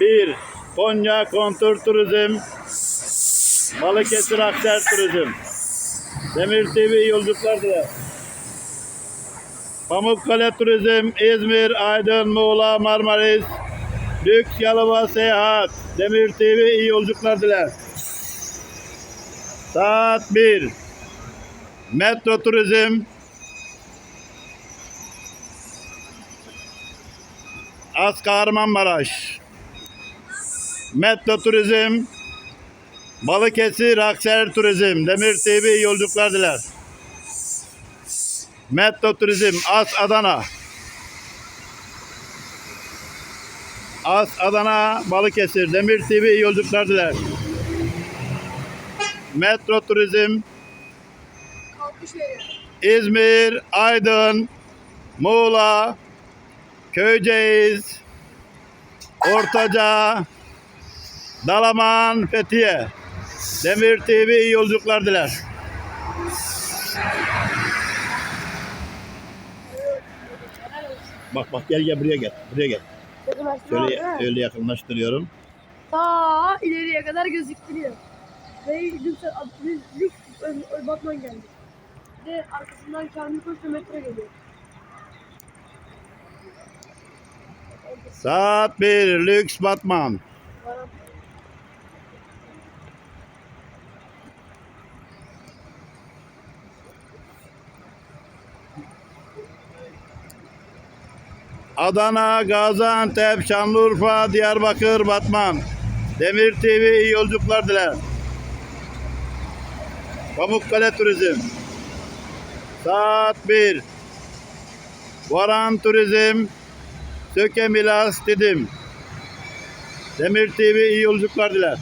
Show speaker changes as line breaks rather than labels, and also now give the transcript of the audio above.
1. Konya Kontur Turizm. Balıkesir Akser Turizm. Demir TV yolculuklar diler. Pamukkale Turizm, İzmir, Aydın, Muğla, Marmaris, Lüks Yalova Seyahat, Demir TV iyi yolculuklar diler. Saat 1. Metro Turizm, Az Kahramanmaraş, Metro Turizm, Balıkesir Akser Turizm, Demir TV yolculuklar diler. Metro Turizm, As Adana. As Adana, Balıkesir, Demir TV yolculuklar diler. Metro Turizm. İzmir, Aydın, Muğla, Köyceğiz, Ortaca, Dalaman, Fethiye. Demir TV iyi yolculuklar diler. Bak bak gel gel buraya gel. Buraya gel. Şöyle, öyle yakınlaştırıyorum.
Ta ileriye kadar gözüktürüyor. Ve lüks, Batman geldi. Bir de arkasından Kamil Koç ve metro geliyor.
Saat 1 Lüks Batman. Adana, Gaziantep, Şanlıurfa, Diyarbakır, Batman. Demir TV iyi yolculuklar diler. Pamukkale Turizm. Saat 1. Varan Turizm. Söke Milas Didim. Demir TV iyi yolculuklar diler.